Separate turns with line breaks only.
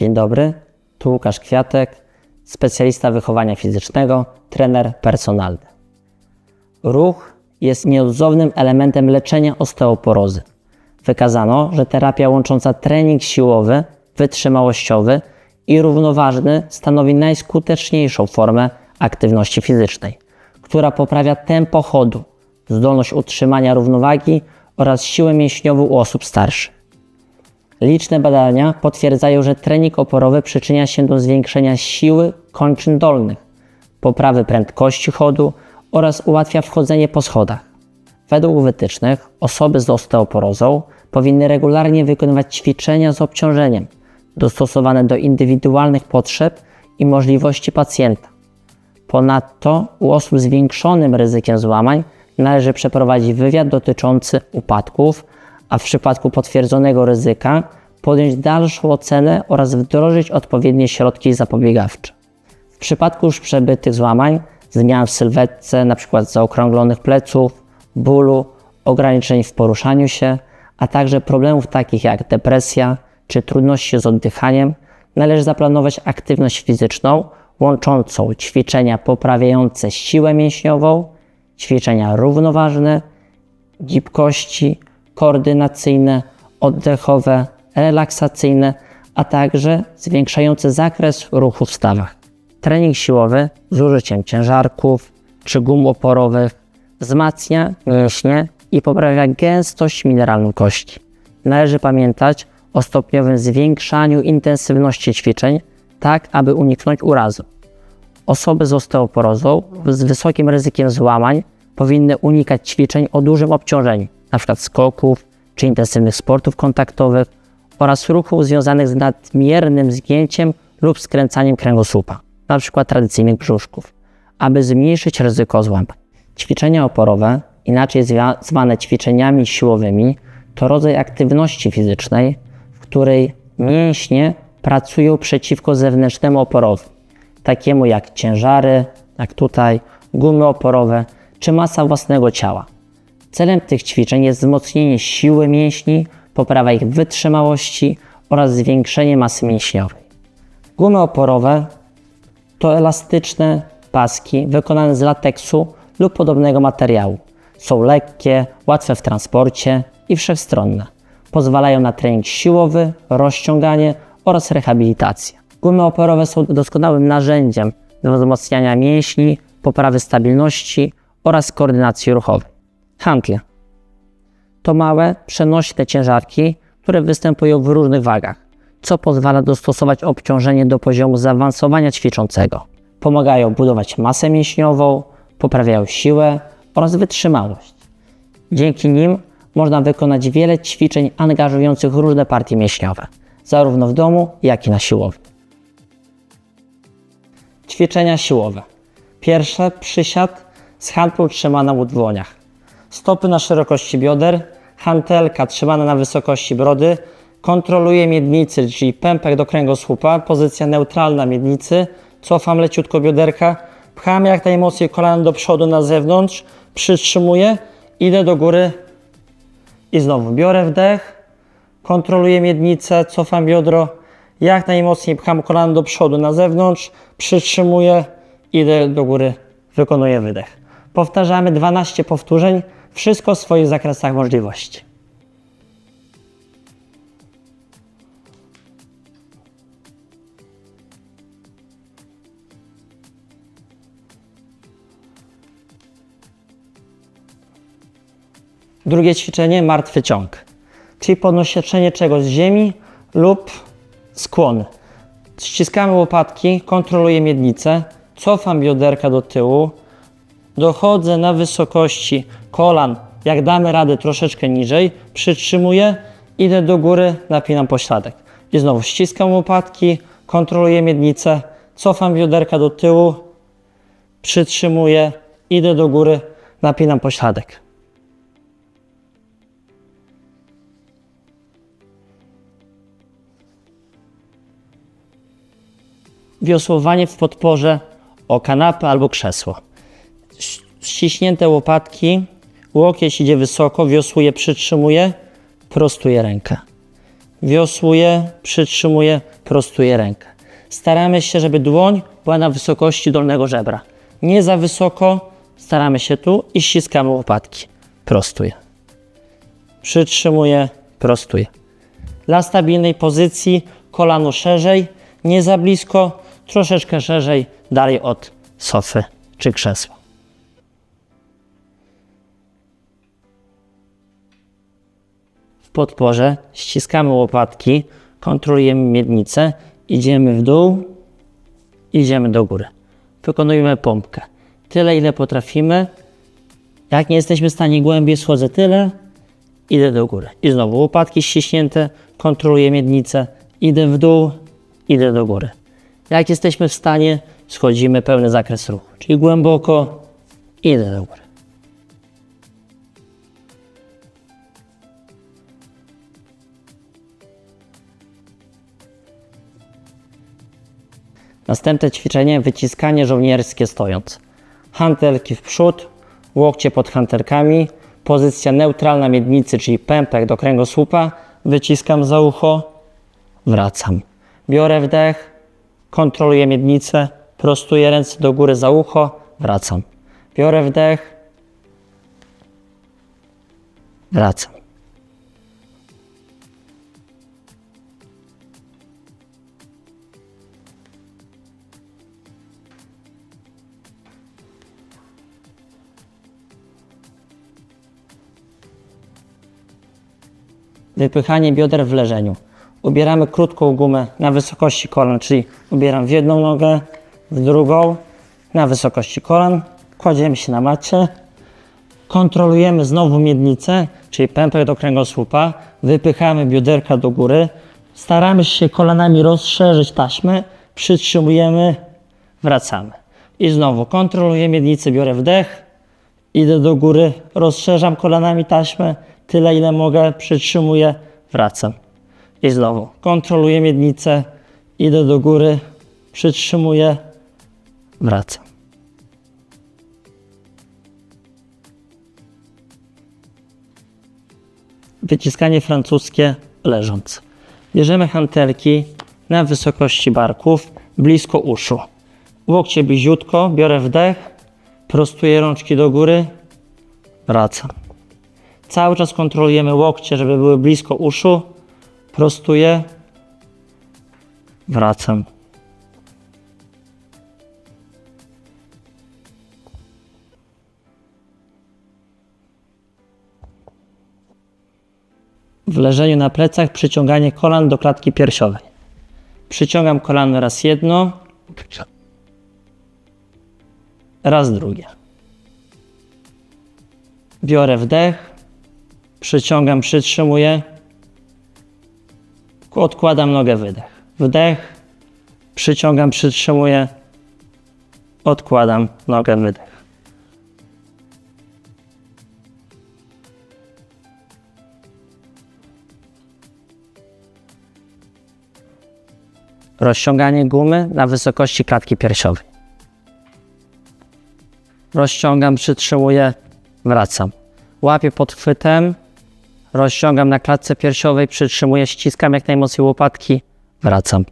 Dzień dobry, tu Łukasz Kwiatek, specjalista wychowania fizycznego, trener personalny. Ruch jest nieodzownym elementem leczenia osteoporozy. Wykazano, że terapia łącząca trening siłowy, wytrzymałościowy i równoważny stanowi najskuteczniejszą formę aktywności fizycznej, która poprawia tempo chodu, zdolność utrzymania równowagi oraz siłę mięśniową u osób starszych. Liczne badania potwierdzają, że trening oporowy przyczynia się do zwiększenia siły kończyn dolnych, poprawy prędkości chodu oraz ułatwia wchodzenie po schodach. Według wytycznych osoby z osteoporozą powinny regularnie wykonywać ćwiczenia z obciążeniem, dostosowane do indywidualnych potrzeb i możliwości pacjenta. Ponadto u osób z zwiększonym ryzykiem złamań należy przeprowadzić wywiad dotyczący upadków, a w przypadku potwierdzonego ryzyka podjąć dalszą ocenę oraz wdrożyć odpowiednie środki zapobiegawcze. W przypadku już przebytych złamań, zmian w sylwetce, np. zaokrąglonych pleców, bólu, ograniczeń w poruszaniu się, a także problemów takich jak depresja czy trudności z oddychaniem, należy zaplanować aktywność fizyczną łączącą ćwiczenia poprawiające siłę mięśniową, ćwiczenia równoważne, gibkości, koordynacyjne, oddechowe, relaksacyjne, a także zwiększające zakres ruchu w stawach. Trening siłowy z użyciem ciężarków czy gum oporowych wzmacnia mięśnie i poprawia gęstość mineralną kości. Należy pamiętać o stopniowym zwiększaniu intensywności ćwiczeń, tak aby uniknąć urazu. Osoby z osteoporozą z wysokim ryzykiem złamań powinny unikać ćwiczeń o dużym obciążeniu, np. skoków czy intensywnych sportów kontaktowych oraz ruchów związanych z nadmiernym zgięciem lub skręcaniem kręgosłupa, np. tradycyjnych brzuszków, aby zmniejszyć ryzyko złamań. Ćwiczenia oporowe, inaczej zwa- zwane ćwiczeniami siłowymi, to rodzaj aktywności fizycznej, w której mięśnie pracują przeciwko zewnętrznemu oporowi, takiemu jak ciężary, jak tutaj, gumy oporowe czy masa własnego ciała. Celem tych ćwiczeń jest wzmocnienie siły mięśni, poprawa ich wytrzymałości oraz zwiększenie masy mięśniowej. Gumy oporowe to elastyczne paski wykonane z lateksu lub podobnego materiału. Są lekkie, łatwe w transporcie i wszechstronne. Pozwalają na trening siłowy, rozciąganie oraz rehabilitację. Gumy oporowe są doskonałym narzędziem do wzmacniania mięśni, poprawy stabilności oraz koordynacji ruchowej. Hantle to małe, przenośne ciężarki, które występują w różnych wagach, co pozwala dostosować obciążenie do poziomu zaawansowania ćwiczącego. Pomagają budować masę mięśniową, poprawiają siłę oraz wytrzymałość. Dzięki nim można wykonać wiele ćwiczeń angażujących różne partie mięśniowe, zarówno w domu, jak i na siłowni. Ćwiczenia siłowe. Pierwsze przysiad z hantlą trzymaną u dłoniach. Stopy na szerokości bioder, hantelka trzymana na wysokości brody, kontroluję miednicy, czyli pępek do kręgosłupa, pozycja neutralna miednicy, cofam leciutko bioderka, pcham jak najmocniej kolano do przodu na zewnątrz, przytrzymuję, idę do góry i znowu biorę wdech, kontroluję miednicę, cofam biodro, jak najmocniej pcham kolano do przodu na zewnątrz, przytrzymuję, idę do góry, wykonuję wydech. Powtarzamy 12 powtórzeń, wszystko w swoich zakresach możliwości. Drugie ćwiczenie martwy ciąg, czyli podnoszenie czegoś z ziemi lub skłony. Ściskamy łopatki, kontroluję miednicę, cofam bioderka do tyłu, dochodzę na wysokości kolan, jak damy radę troszeczkę niżej, przytrzymuję, idę do góry, napinam pośladek. I znowu ściskam łopatki, kontroluję miednicę, cofam bioderka do tyłu, przytrzymuję, idę do góry, napinam pośladek. Wiosłowanie w podporze o kanapę albo krzesło ściśnięte łopatki, łokieć idzie wysoko, wiosłuję, przytrzymuję, prostuję rękę. wiosłuję, przytrzymuję, prostuję rękę. Staramy się, żeby dłoń była na wysokości dolnego żebra. Nie za wysoko, staramy się tu i ściskamy łopatki. Prostuję. Przytrzymuję, prostuję. Dla stabilnej pozycji kolano szerzej, nie za blisko, troszeczkę szerzej, dalej od sofy czy krzesła. Podporze ściskamy łopatki, kontrolujemy miednicę, idziemy w dół, idziemy do góry. Wykonujemy pompkę. Tyle, ile potrafimy. Jak nie jesteśmy w stanie głębiej, schodzę tyle, idę do góry. I znowu łopatki ściśnięte, kontroluję miednicę, idę w dół, idę do góry. Jak jesteśmy w stanie, schodzimy pełny zakres ruchu, czyli głęboko, idę do góry. Następne ćwiczenie wyciskanie żołnierskie stojąc. Hantelki w przód, łokcie pod hantelkami, pozycja neutralna miednicy, czyli pępek do kręgosłupa, wyciskam za ucho, wracam. Biorę wdech, kontroluję miednicę, prostuję ręce do góry za ucho, wracam. Biorę wdech, wracam. Wypychanie bioder w leżeniu. Ubieramy krótką gumę na wysokości kolan, czyli ubieram w jedną nogę, w drugą, na wysokości kolan. Kładziemy się na macie. Kontrolujemy znowu miednicę, czyli pępek do kręgosłupa. Wypychamy bioderka do góry. Staramy się kolanami rozszerzyć taśmę. Przytrzymujemy, wracamy. I znowu kontroluję miednicę, biorę wdech, Idę do góry, rozszerzam kolanami taśmę, tyle ile mogę, przytrzymuję, wracam. I znowu kontroluję miednicę, idę do góry, przytrzymuję, wracam. Wyciskanie francuskie leżąc. Bierzemy hantelki na wysokości barków, blisko uszu. Łokcie bliziutko, biorę wdech, Prostuję rączki do góry, wracam. Cały czas kontrolujemy łokcie, żeby były blisko uszu. Prostuję, wracam. W leżeniu na plecach przyciąganie kolan do klatki piersiowej. Przyciągam kolano raz jedno, raz drugie. Biorę wdech, przyciągam, przytrzymuję, odkładam nogę, wydech. Wdech, przyciągam, przytrzymuję, odkładam nogę, wydech. Rozciąganie gumy na wysokości klatki piersiowej rozciągam, przytrzymuję, wracam. Łapię pod chwytem, rozciągam na klatce piersiowej, przytrzymuję, ściskam jak najmocniej łopatki, wracam.